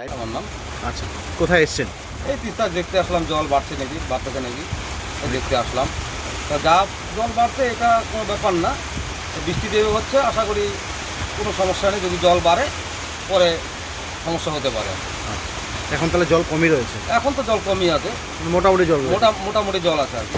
আমার নাম। আচ্ছা কোথায় এসছেন? এই তিস্তা দেখতে আসলাম জল বাড়ছে নাকি বাড়তেছে নাকি? দেখতে আসলাম। তা যা জল বাড়ছে এটা কোনো ব্যাপার না। বৃষ্টি দেবে হচ্ছে আশা করি কোনো সমস্যা নেই। যদি জল বাড়ে পরে সমস্যা হতে পারে। আচ্ছা, এখন তাহলে জল কমই রয়েছে? এখন তো জল কমই আছে। মোটামুটি জল মোটা মোটামুটি জল আছে আর কি।